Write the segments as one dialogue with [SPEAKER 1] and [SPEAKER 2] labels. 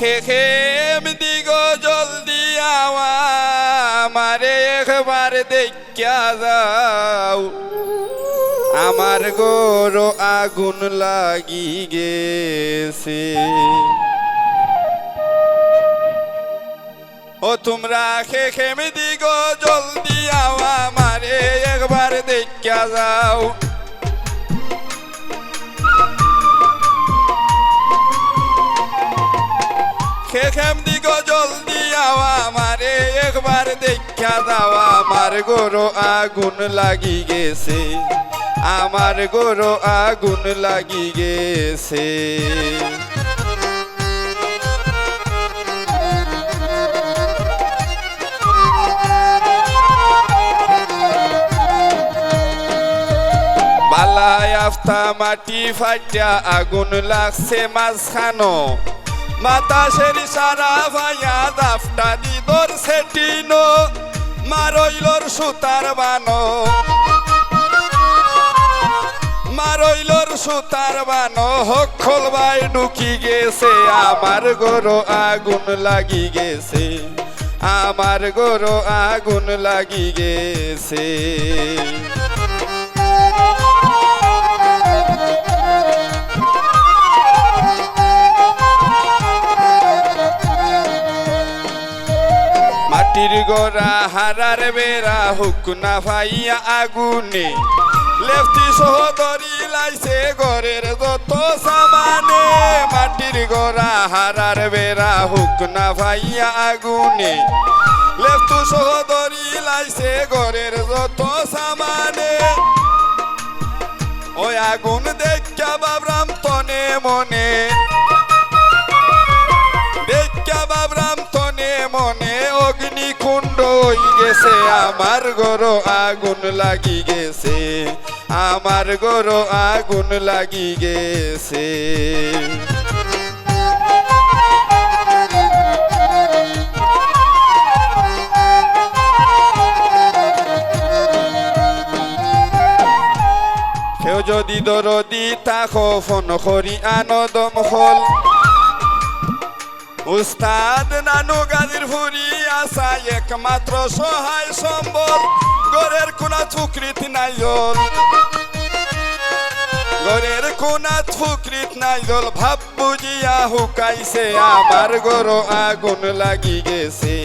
[SPEAKER 1] খেম দিগ জলদি আমারে একবার দেখা যাও। আমার গরো আগুন লাগি গেছে। ও তোমরা খে খেমে দিগ জলদি আমারে একবার দেখা যাও। খে খেম দিগ জলদি আওয়া আমারে, একবার দেখা যাওয়া আমার গরো আগুন লাগি গেছে। আমার গরো আগুন লাগি গেছে। বালায় আফতা মাটি ফাটিয়া আগুন লাগছে মাঝখানো। বাতাসের সারা ভাইয়া দাফটা দি দর সেটিনো মারইলর সুতার বানো। মারইলর সুতার বানো হকল বাই ঢুকি গেছে, আমার গরো আগুন লাগি গেছে, আমার গরো আগুন লাগি গেছে। মাটির গোড়া হারার বেড়া হুকুনা ভাইয়া আগুনে। লেফটি সহদরি লাইছে ঘরের যত সামানে। মাটির গোড়া হারার বেড়া হুকনা ভাইয়া আগুনে। লেফটু সহদরি লাইছে ঘরের যত সামানে। ওই আগুন দেখা বাবরাম তনে মনে। গেছে, আমার গরো আগুন লাগি গেছে, আমার গরো আগুন লাগি গেছে। যদি দরদি তাকো ফোন করি আনদম হল। উস্তাদ নানু গাজির ফুরি আসা একমাত্র সহায় সম্বল। গরের কোনা চুকরিত নাই জল গরের কোনা ফুকরিত নাই জল ভাব বুঝিয়া হুকাইছে, আমার গরো আগুন লাগি গেছে,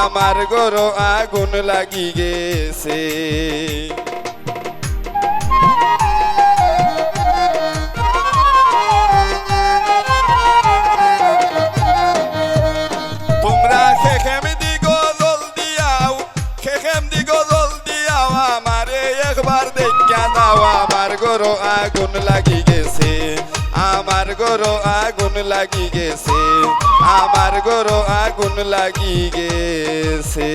[SPEAKER 1] আমার গরো আগুন লাগি গেছে। গরো আগুন লাগি গেছে। আমার গরো আগুন লাগি গেছে। আমার গরো আগুন লাগি গেছে।